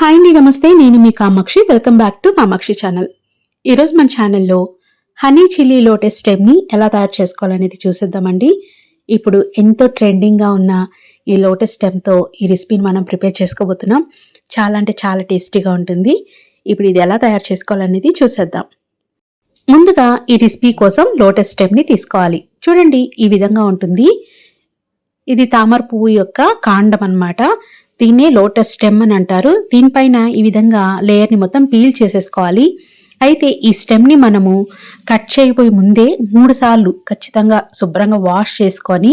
Hi అండి నమస్తే. నేను మీ Kamakshi. Welcome back to Kamakshi channel ఈరోజు మన ఛానల్లో హనీ చిల్లీ లోటస్ స్టెమ్ని ఎలా తయారు చేసుకోవాలనేది చూసేద్దామండి. ఇప్పుడు ఎంతో ట్రెండింగ్గా ఉన్న ఈ లోటస్ స్టెమ్తో ఈ రెసిపీని మనం ప్రిపేర్ చేసుకోబోతున్నాం. చాలా అంటే చాలా టేస్టీగా ఉంటుంది. ఇప్పుడు ఇది ఎలా తయారు చేసుకోవాలనేది చూసేద్దాం. ముందుగా ఈ రెసిపీ కోసం లోటస్ స్టెమ్ని తీసుకోవాలి. చూడండి ఈ విధంగా ఉంటుంది. ఇది తామర పువ్వు యొక్క కాండం అన్నమాట. దీన్నే లోటస్ స్టెమ్ అని అంటారు. దీనిపైన ఈ విధంగా లేయర్ని మొత్తం పీల్ చేసేసుకోవాలి. అయితే ఈ స్టెమ్ని మనము కట్ చేయబోయే ముందే మూడు సార్లు ఖచ్చితంగా శుభ్రంగా వాష్ చేసుకొని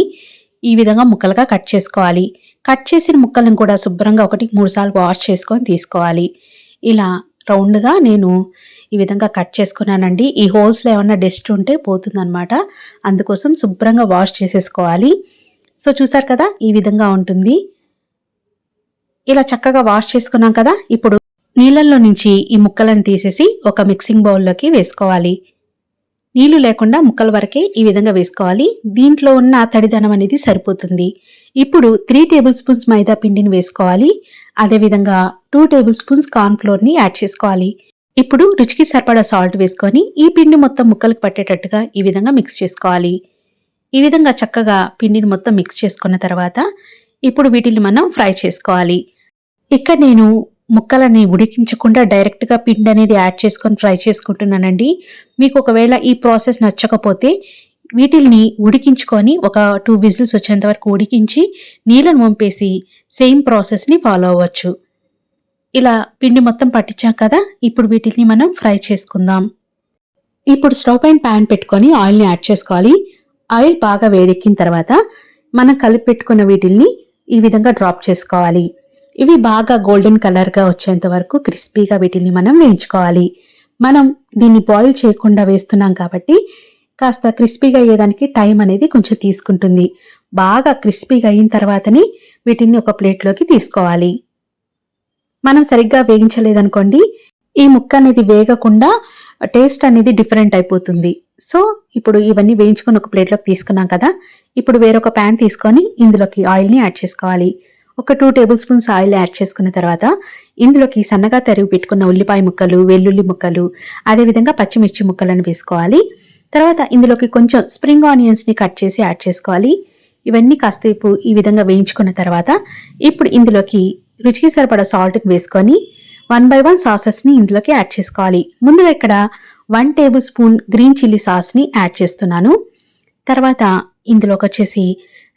ఈ విధంగా ముక్కలుగా కట్ చేసుకోవాలి. కట్ చేసిన ముక్కలను కూడా శుభ్రంగా ఒకటి మూడు సార్లు వాష్ చేసుకొని తీసుకోవాలి. ఇలా రౌండ్గా నేను ఈ విధంగా కట్ చేసుకున్నానండి. ఈ హోల్స్లో ఏమన్నా డస్ట్ ఉంటే పోతుందన్నమాట. అందుకోసం శుభ్రంగా వాష్ చేసేసుకోవాలి. సో చూసారు కదా ఈ విధంగా ఉంటుంది. ఇలా చక్కగా వాష్ చేసుకున్నాం కదా ఇప్పుడు నీళ్ళల్లో నుంచి ఈ ముక్కలను తీసేసి ఒక మిక్సింగ్ బౌల్లోకి వేసుకోవాలి. నీళ్ళు లేకుండా ముక్కల వరకే ఈ విధంగా వేసుకోవాలి. దీంట్లో ఉన్న తడిదనం అనేది సరిపోతుంది. ఇప్పుడు త్రీ టేబుల్ స్పూన్స్ మైదా పిండిని వేసుకోవాలి. అదేవిధంగా టూ టేబుల్ స్పూన్స్ కార్న్ఫ్లోర్ని యాడ్ చేసుకోవాలి. ఇప్పుడు రుచికి సరిపడా సాల్ట్ వేసుకొని ఈ పిండి మొత్తం ముక్కలకు పట్టేటట్టుగా ఈ విధంగా మిక్స్ చేసుకోవాలి. ఈ విధంగా చక్కగా పిండిని మొత్తం మిక్స్ చేసుకున్న తర్వాత ఇప్పుడు వీటిని మనం ఫ్రై చేసుకోవాలి. ఇక్కడ నేను ముక్కలని ఉడికించకుండా డైరెక్ట్గా పిండి అనేది యాడ్ చేసుకొని ఫ్రై చేసుకుంటున్నానండి. మీకు ఒకవేళ ఈ ప్రాసెస్ నచ్చకపోతే వీటిల్ని ఉడికించుకొని ఒక టూ విజిల్స్ వచ్చేంత వరకు ఉడికించి నీళ్ళను వంపేసి సేమ్ ప్రాసెస్ని ఫాలో అవ్వచ్చు. ఇలా పిండి మొత్తం పట్టించాం కదా ఇప్పుడు వీటిని మనం ఫ్రై చేసుకుందాం. ఇప్పుడు స్టవ్ పైన ప్యాన్ పెట్టుకొని ఆయిల్ని యాడ్ చేసుకోవాలి. ఆయిల్ బాగా వేడెక్కిన తర్వాత మనం కలిపి పెట్టుకున్న వీటిల్ని ఈ విధంగా డ్రాప్ చేసుకోవాలి. ఇవి బాగా గోల్డెన్ కలర్గా వచ్చేంత వరకు క్రిస్పీగా వీటిని మనం వేయించుకోవాలి. మనం దీన్ని బాయిల్ చేయకుండా వేస్తున్నాం కాబట్టి కాస్త క్రిస్పీగా అయ్యేదానికి టైం అనేది కొంచెం తీసుకుంటుంది. బాగా క్రిస్పీగా అయిన తర్వాతని వీటిని ఒక ప్లేట్లోకి తీసుకోవాలి. మనం సరిగ్గా వేగించలేదనుకోండి ఈ ముక్క అనేది వేగకుండా టేస్ట్ అనేది డిఫరెంట్ అయిపోతుంది. సో ఇప్పుడు ఇవన్నీ వేయించుకొని ఒక ప్లేట్లోకి తీసుకున్నాం కదా ఇప్పుడు వేరొక ప్యాన్ తీసుకొని ఇందులోకి ఆయిల్ని యాడ్ చేసుకోవాలి. ఒక two tablespoons oil add చేసుకున్న తర్వాత ఇందులోకి సన్నగా తరిగి పెట్టుకున్న ఉల్లిపాయ ముక్కలు వెల్లుల్లి ముక్కలు అదేవిధంగా పచ్చిమిర్చి ముక్కలను వేసుకోవాలి. తర్వాత ఇందులోకి కొంచెం స్ప్రింగ్ ఆనియన్స్ని కట్ చేసి యాడ్ చేసుకోవాలి. ఇవన్నీ కాసేపు ఈ విధంగా వేయించుకున్న తర్వాత ఇప్పుడు ఇందులోకి రుచికి సరిపడా సాల్ట్ని వేసుకొని వన్ బై వన్ సాసెస్ని ఇందులోకి యాడ్ చేసుకోవాలి. ముందుగా ఇక్కడ one tablespoon green chilli సాస్ని యాడ్ చేస్తున్నాను. తర్వాత ఇందులోకి వచ్చేసి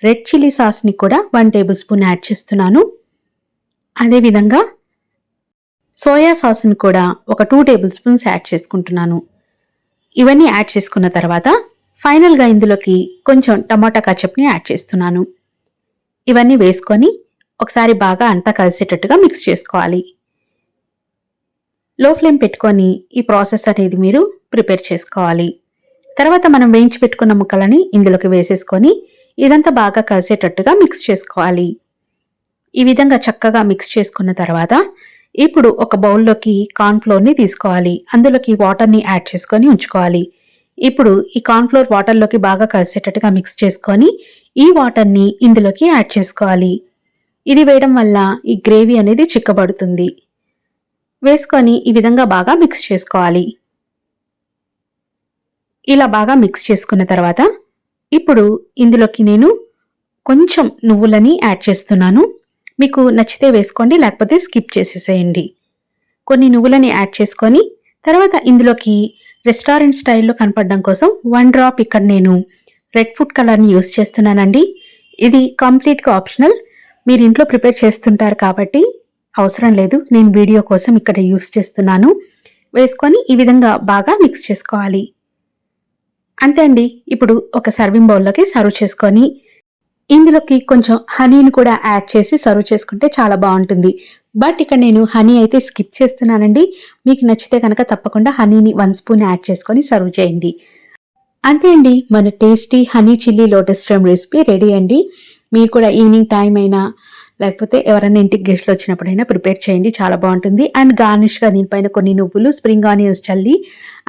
రెడ్ చిల్లీ సాస్ని కూడా వన్ టేబుల్ స్పూన్ యాడ్ చేస్తున్నాను. అదేవిధంగా సోయా సాస్ని కూడా ఒక టూ టేబుల్ స్పూన్స్ యాడ్ చేసుకుంటున్నాను. ఇవన్నీ యాడ్ చేసుకున్న తర్వాత ఫైనల్గా ఇందులోకి కొంచెం టమాటా కచప్ని యాడ్ చేస్తున్నాను. ఇవన్నీ వేసుకొని ఒకసారి బాగా అంతా కలిసేటట్టుగా మిక్స్ చేసుకోవాలి. లో ఫ్లేమ్ పెట్టుకొని ఈ ప్రాసెస్ అనేది మీరు ప్రిపేర్ చేసుకోవాలి. తర్వాత మనం వేయించి పెట్టుకున్న ముక్కలని ఇందులోకి వేసేసుకొని ఇదంతా బాగా కలిసేటట్టుగా మిక్స్ చేసుకోవాలి. ఈ విధంగా చక్కగా మిక్స్ చేసుకున్న తర్వాత ఇప్పుడు ఒక బౌల్లోకి కార్న్ఫ్లోర్ని తీసుకోవాలి. అందులోకి వాటర్ని యాడ్ చేసుకొని ఉంచుకోవాలి. ఇప్పుడు ఈ కార్న్ఫ్లోర్ వాటర్లోకి బాగా కలిసేటట్టుగా మిక్స్ చేసుకొని ఈ వాటర్ని ఇందులోకి యాడ్ చేసుకోవాలి. ఇది వేయడం వల్ల ఈ గ్రేవీ అనేది చిక్కబడుతుంది. వేసుకొని ఈ విధంగా బాగా మిక్స్ చేసుకోవాలి. ఇలా బాగా మిక్స్ చేసుకున్న తర్వాత ఇప్పుడు ఇందులోకి నేను కొంచెం నువ్వులని యాడ్ చేస్తున్నాను. మీకు నచ్చితే వేసుకోండి లేకపోతే స్కిప్ చేసేసేయండి. కొన్ని నువ్వులని యాడ్ చేసుకొని తర్వాత ఇందులోకి రెస్టారెంట్ స్టైల్లో కనపడడం కోసం వన్ డ్రాప్ ఇక్కడ నేను రెడ్ ఫుడ్ కలర్ని యూస్ చేస్తున్నానండి. ఇది కంప్లీట్గా ఆప్షనల్ మీరు ఇంట్లో ప్రిపేర్ చేస్తుంటారు కాబట్టి అవసరం లేదు. నేను వీడియో కోసం ఇక్కడ యూస్ చేస్తున్నాను. వేసుకొని ఈ విధంగా బాగా మిక్స్ చేసుకోవాలి. అంతే అండి. ఇప్పుడు ఒక సర్వింగ్ బౌల్లోకి సర్వ్ చేసుకొని ఇందులోకి కొంచెం హనీని కూడా యాడ్ చేసి సర్వ్ చేసుకుంటే చాలా బాగుంటుంది. బట్ ఇక్కడ నేను హనీ అయితే స్కిప్ చేస్తున్నానండి. మీకు నచ్చితే కనుక తప్పకుండా హనీని వన్ స్పూన్ యాడ్ చేసుకొని సర్వ్ చేయండి. అంతే అండి. మన tasty honey chilli lotus stem recipe ready అండి. మీరు కూడా ఈవినింగ్ టైం అయినా లేకపోతే ఎవరైనా ఇంటికి గెస్ట్లు వచ్చినప్పుడైనా ప్రిపేర్ చేయండి చాలా బాగుంటుంది. అండ్ గార్నిష్గా దీనిపైన కొన్ని నువ్వులు స్ప్రింగ్ ఆనియన్స్ చల్లి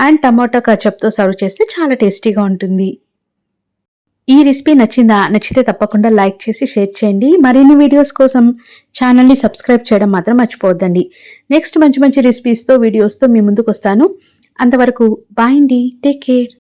అండ్ టమాటో కచప్తో సర్వ్ చేస్తే చాలా టేస్టీగా ఉంటుంది. ఈ రెసిపీ నచ్చిందా? నచ్చితే తప్పకుండా లైక్ చేసి షేర్ చేయండి. మరిన్ని వీడియోస్ కోసం ఛానల్ని సబ్స్క్రైబ్ చేయడం మాత్రం మర్చిపోవద్దండి. నెక్స్ట్ మంచి మంచి రెసిపీస్తో వీడియోస్తో మీ ముందుకు వస్తాను. అంతవరకు బాయ్ అండి. Take care.